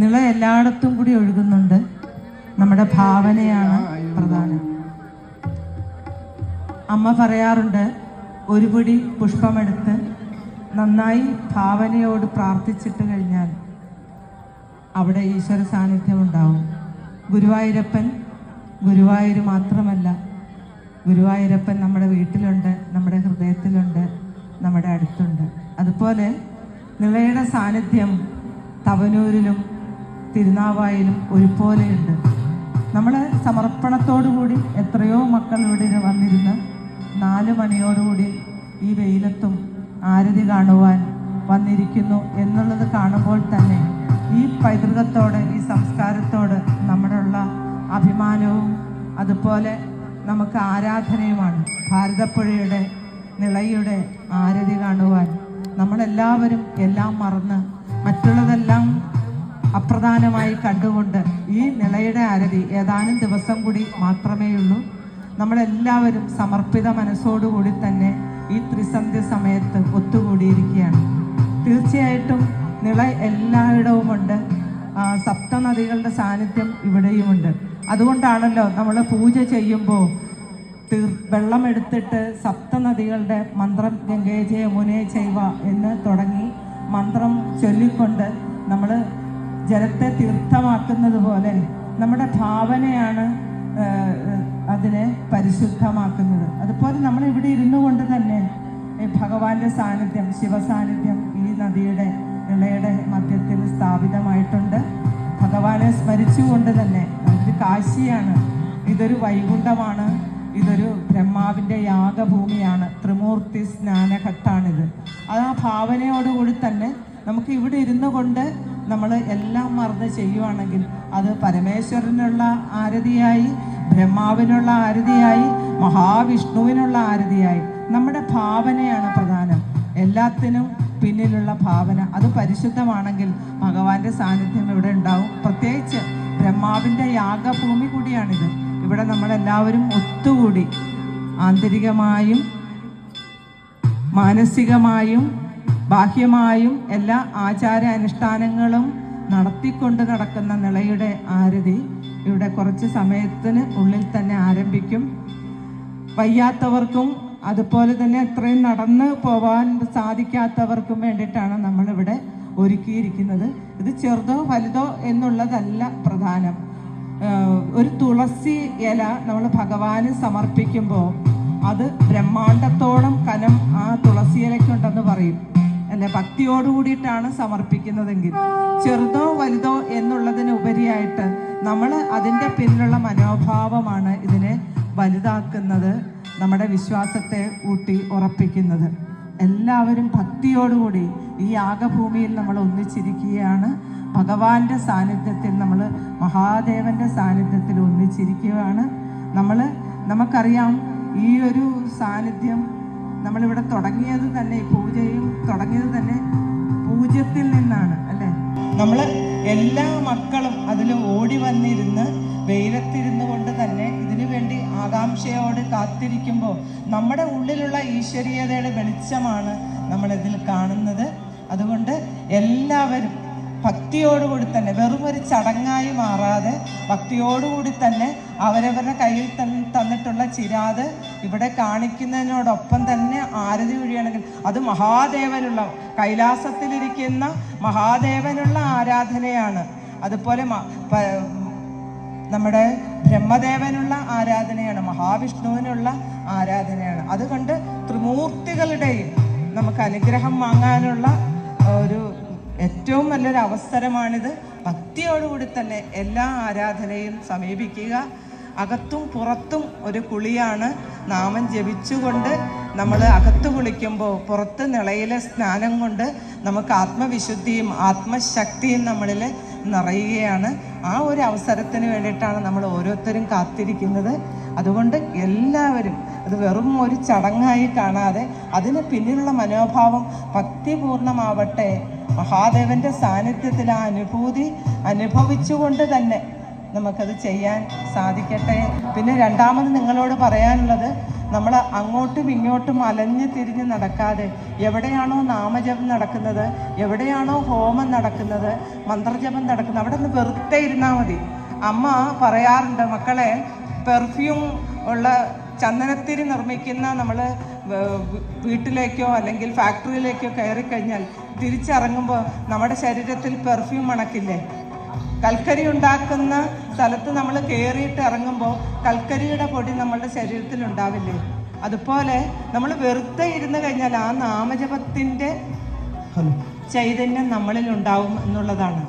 നിള എല്ലായിടത്തും കൂടി ഒഴുകുന്നുണ്ട്. നമ്മുടെ ഭാവനയാണ് പ്രധാനം. അമ്മ പറയാറുണ്ട് ഒരു പിടി പുഷ്പമെടുത്ത് നന്നായി ഭാവനയോട് പ്രാർത്ഥിച്ചിട്ട് കഴിഞ്ഞാൽ അവിടെ ഈശ്വര സാന്നിധ്യം ഉണ്ടാവും. ഗുരുവായൂരപ്പൻ ഗുരുവായൂർ മാത്രമല്ല ഗുരുവായൂരപ്പൻ നമ്മുടെ വീട്ടിലുണ്ട് നമ്മുടെ ഹൃദയത്തിലുണ്ട് നമ്മുടെ അടുത്തുണ്ട്. അതുപോലെ നിളയുടെ സാന്നിധ്യം തവനൂരിലും തിരുനാവായിലും ഒരുപോലെയുണ്ട്. നമ്മൾ സമർപ്പണത്തോടുകൂടി എത്രയോ മക്കൾ ഇവിടെ വന്നിരുന്ന് നാല് മണിയോടുകൂടി ഈ വെയിലത്തും ആരതി കാണുവാൻ വന്നിരിക്കുന്നു എന്നുള്ളത് കാണുമ്പോൾ തന്നെ ഈ പൈതൃകത്തോട് ഈ സംസ്കാരത്തോട് നമ്മളുള്ള അഭിമാനവും അതുപോലെ നമുക്ക് ആരാധനയുമാണ്. ഭാരതപ്പുഴയുടെ നിളയുടെ ആരതി കാണുവാൻ നമ്മളെല്ലാവരും എല്ലാം മറന്ന് മറ്റുള്ളതെല്ലാം അപ്രധാനമായി കണ്ടുകൊണ്ട് ഈ നിലയുടെ ആരതി ഏതാനും ദിവസം കൂടി മാത്രമേ ഉള്ളൂ നമ്മളെല്ലാവരും സമർപ്പിത മനസ്സോടുകൂടി തന്നെ ഈ ത്രിസന്ധ്യ സമയത്ത് ഒത്തുകൂടിയിരിക്കുകയാണ്. തീർച്ചയായിട്ടും നിള എല്ലായിടവുമുണ്ട്. സപ്തനദികളുടെ സാന്നിധ്യം ഇവിടെയുമുണ്ട്. അതുകൊണ്ടാണല്ലോ നമ്മൾ പൂജ ചെയ്യുമ്പോൾ തീർ വെള്ളമെടുത്തിട്ട് സപ്തനദികളുടെ മന്ത്രം ഗംഗേ ജയ മുനേ ചെയ്വ എന്ന് തുടങ്ങി മന്ത്രം ചൊല്ലിക്കൊണ്ട് നമ്മൾ ജലത്തെ തീർത്ഥമാക്കുന്നത് പോലെ നമ്മുടെ ഭാവനയാണ് അതിനെ പരിശുദ്ധമാക്കുന്നത്. അതുപോലെ നമ്മൾ ഇവിടെ ഇരുന്നു കൊണ്ട് തന്നെ ഭഗവാന്റെ സാന്നിധ്യം ശിവസാന്നിധ്യം ഈ നദിയുടെ ഇളയുടെ മധ്യത്തിൽ സ്ഥാപിതമായിട്ടുണ്ട്. ഭഗവാനെ സ്മരിച്ചുകൊണ്ട് തന്നെ ഇത് കാശിയാണ്. ഇതൊരു വൈകുണ്ഠമാണ്. ഇതൊരു ബ്രഹ്മാവിന്റെ യാഗഭൂമിയാണ്. ത്രിമൂർത്തി സ്നാനഘട്ടാണിത്. അത് ആ ഭാവനയോടുകൂടി തന്നെ നമുക്ക് ഇവിടെ ഇരുന്നു കൊണ്ട് നമ്മൾ എല്ലാം മറന്ന് ചെയ്യുവാണെങ്കിൽ അത് പരമേശ്വരനുള്ള ആരതിയായി ബ്രഹ്മാവിനുള്ള ആരതിയായി മഹാവിഷ്ണുവിനുള്ള ആരതിയായി. നമ്മുടെ ഭാവനയാണ് പ്രധാനം. എല്ലാത്തിനും പിന്നിലുള്ള ഭാവന. അത് പരിശുദ്ധമാണെങ്കിൽ ഭഗവാന്റെ സാന്നിധ്യം ഇവിടെ ഉണ്ടാവും. പ്രത്യേകിച്ച് ബ്രഹ്മാവിന്റെ യാഗഭൂമി കൂടിയാണിത്. ഇവിടെ നമ്മളെല്ലാവരും ഒത്തുകൂടി ആന്തരികമായും മാനസികമായും ബാഹ്യമായും എല്ലാ ആചാര അനുഷ്ഠാനങ്ങളും നടത്തിക്കൊണ്ട് നടക്കുന്ന നിളയുടെ ആരതി ഇവിടെ കുറച്ച് സമയത്തിന് ഉള്ളിൽ തന്നെ ആരംഭിക്കും. വയ്യാത്തവർക്കും അതുപോലെ തന്നെ അത്രയും നടന്ന് പോവാൻ സാധിക്കാത്തവർക്കും വേണ്ടിയിട്ടാണ് നമ്മളിവിടെ ഒരുക്കിയിരിക്കുന്നത്. ഇത് ചെറുതോ വലുതോ എന്നുള്ളതല്ല പ്രധാനം. ഒരു തുളസി ഇല നമ്മൾ ഭഗവാന് സമർപ്പിക്കുമ്പോൾ അത് ബ്രഹ്മാണ്ടത്തോളം കനം ആ തുളസി ഇലയ്ക്കുണ്ടെന്ന് പറയും. അല്ലെ ഭക്തിയോടുകൂടിയിട്ടാണ് സമർപ്പിക്കുന്നതെങ്കിൽ ചെറുതോ വലുതോ എന്നുള്ളതിന് ഉപരിയായിട്ട് നമ്മൾ അതിന്റെ പിന്നിലുള്ള മനോഭാവമാണ് ഇതിനെ വലുതാക്കുന്നത് നമ്മുടെ വിശ്വാസത്തെ ഊട്ടി ഉറപ്പിക്കുന്നത്. എല്ലാവരും ഭക്തിയോടുകൂടി ഈ യാഗഭൂമിയിൽ നമ്മൾ ഒന്നിച്ചിരിക്കുകയാണ്. ഭഗവാന്റെ സാന്നിധ്യത്തിൽ നമ്മൾ മഹാദേവന്റെ സാന്നിധ്യത്തിൽ ഒന്നിച്ചിരിക്കുകയാണ്. നമ്മൾ നമുക്കറിയാം ഈ ഒരു സാന്നിധ്യം നമ്മളിവിടെ തുടങ്ങിയത് തന്നെ ഈ പൂജയും തുടങ്ങിയത് തന്നെ പൂജ്യത്തിൽ നിന്നാണ് അല്ലേ? നമ്മൾ എല്ലാ മക്കളും അതിൽ ഓടി വന്നിരുന്ന് വെയിലത്തിരുന്നു കൊണ്ട് തന്നെ ഇതിനു വേണ്ടി ആകാംക്ഷയോട് കാത്തിരിക്കുമ്പോൾ നമ്മുടെ ഉള്ളിലുള്ള ഈശ്വരീയതയുടെ വെളിച്ചമാണ് നമ്മളിതിൽ കാണുന്നത്. അതുകൊണ്ട് എല്ലാവരും ഭക്തിയോടുകൂടി തന്നെ വെറും ഒരു ചടങ്ങായി മാറാതെ ഭക്തിയോടുകൂടി തന്നെ അവരവരുടെ കയ്യിൽ തന്നിട്ടുള്ള ചിരാത് ഇവിടെ കാണിക്കുന്നതിനോടൊപ്പം തന്നെ ആരതി വഴിയാണെങ്കിൽ അത് മഹാദേവനുള്ള കൈലാസത്തിലിരിക്കുന്ന മഹാദേവനുള്ള ആരാധനയാണ്. അതുപോലെ നമ്മുടെ ബ്രഹ്മദേവനുള്ള ആരാധനയാണ് മഹാവിഷ്ണുവിനുള്ള ആരാധനയാണ്. അതുകൊണ്ട് ത്രിമൂർത്തികളുടെയും നമുക്ക് അനുഗ്രഹം വാങ്ങാനുള്ള ഒരു ഏറ്റവും നല്ലൊരു അവസരമാണിത്. ഭക്തിയോടുകൂടി തന്നെ എല്ലാ ആരാധനയും സമീപിക്കുക. അകത്തും പുറത്തും ഒരു കുളിയാണ്. നാമം ജപിച്ചുകൊണ്ട് നമ്മൾ അകത്ത് കുളിക്കുമ്പോൾ പുറത്ത് നിളയിലെ സ്നാനം കൊണ്ട് നമുക്ക് ആത്മവിശുദ്ധിയും ആത്മശക്തിയും നമ്മളിൽ നിറയുകയാണ്. ആ ഒരു അവസരത്തിന് വേണ്ടിയിട്ടാണ് നമ്മൾ ഓരോരുത്തരും കാത്തിരിക്കുന്നത്. അതുകൊണ്ട് എല്ലാവരും അത് വെറും ഒരു ചടങ്ങായി കാണാതെ അതിന് പിന്നിലുള്ള മനോഭാവം ഭക്തിപൂർണമാവട്ടെ മഹാദേവന്റെ സാന്നിധ്യത്തിൽ ആ അനുഭൂതി അനുഭവിച്ചുകൊണ്ട് തന്നെ നമുക്കത് ചെയ്യാൻ സാധിക്കട്ടെ. പിന്നെ രണ്ടാമത് നിങ്ങളോട് പറയാനുള്ളത് നമ്മൾ അങ്ങോട്ടും ഇങ്ങോട്ടും അലഞ്ഞ് തിരിഞ്ഞ് നടക്കാതെ എവിടെയാണോ നാമജപം നടക്കുന്നത് എവിടെയാണോ ഹോമം നടക്കുന്നത് മന്ത്രജപം നടക്കുന്നത് അവിടെ നിന്ന് വെറുതെ ഇരുന്നാൽ മതി. അമ്മ പറയാറുണ്ട് മക്കളെ പെർഫ്യൂം ഉള്ള ചന്ദനത്തിരി നിർമ്മിക്കുന്ന നമ്മൾ വീട്ടിലേക്കോ അല്ലെങ്കിൽ ഫാക്ടറിയിലേക്കോ കയറി കഴിഞ്ഞാൽ തിരിച്ചിറങ്ങുമ്പോൾ നമ്മുടെ ശരീരത്തിൽ പെർഫ്യൂം മണക്കില്ലേ കൽക്കരി ഉണ്ടാക്കുന്ന സ്ഥലത്ത് നമ്മൾ കയറിയിട്ട് ഇറങ്ങുമ്പോൾ കൽക്കരിയുടെ പൊടി നമ്മുടെ ശരീരത്തിൽ ഉണ്ടാവില്ലേ? അതുപോലെ നമ്മൾ വെറുതെ ഇരുന്ന് കഴിഞ്ഞാൽ ആ നാമജപത്തിന്റെ ചൈതന്യം നമ്മളിൽ ഉണ്ടാവും എന്നുള്ളതാണ്.